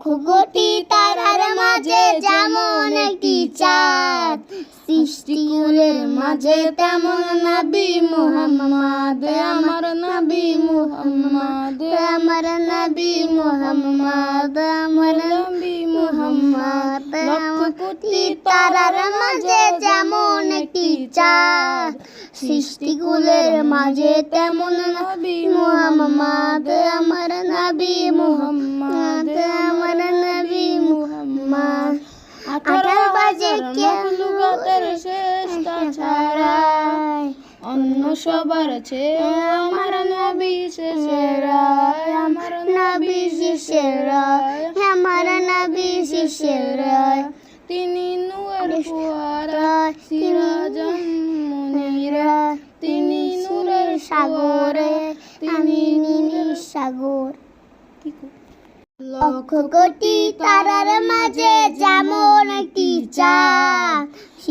লক্ষ কোটি তারার মাঝে যেমন একটি চাঁদ। সৃষ্টিকুলের মাঝে তেমন নবী মুহাম্মদ। আমার নবী মুহাম্মদ। আমার নবী মুহাম্মদ। আমার নবী মুহাম্মদ। লক্ষ কোটি তারার মাঝে যেমন একটি চাঁদ। সৃষ্টিকুলের মাঝে তেমন নবী মুহাম্মদ। আমার নবী মুহাম্মদ। বাজে কে লুগাতের শ্রেষ্ঠ ছাড়াই অন্য সবার চেয়ে আমার নবী সেরা আমার নবী শিশেরা আমার নবী শিশেরা তিনি নূরের ফুয়ারা সিরাজন মুনিরা তিনি নূরের সাগরে আমি নীল সাগর। লক্ষ কোটি তারার মাঝে যেমন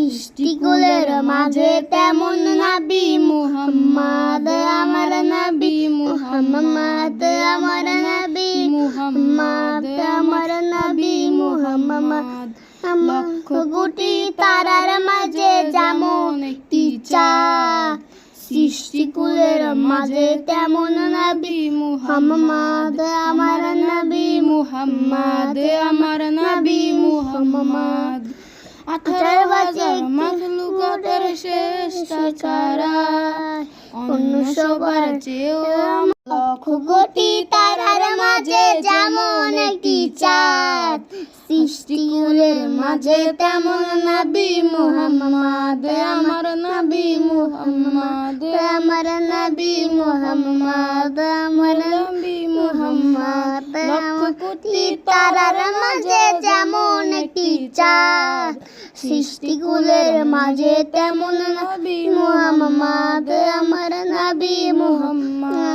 সৃষ্টিকুলের মাঝে তেমন নবী মুহাম্মদ, আমার নবী মুহাম্মদ, আমার নবী মুহাম্মদ, আমার নবী মুহাম্মদ। লক্ষ কোটি তারার মাঝে যেমন একটি চাঁদ সৃষ্টিকুলের মাঝে তেমন নবী মুহাম্মদ, আমার নবী মুহাম্মদ, আমার নবী মুহাম্মদ। আঠারো হাজার মখলুকাতের শ্রেষ্ঠ ছাড়া অন্য সবার চেয়েও লক্ষ কোটি তারার মাঝে যেমন একটি চাঁদ সৃষ্টিকুলের মাঝে তেমন নবী মুহাম্মদ আমার নবী মুহাম্মদ আমার নবী মুহাম্মদ আমার নবী মুহাম্মদ লক্ষ কোটি তারার মাঝে যেমন একটি চাঁদ সৃষ্টিকুলের মাঝে তেমন নবী মোহাম্মদ আমার নবী মুহাম্মদ।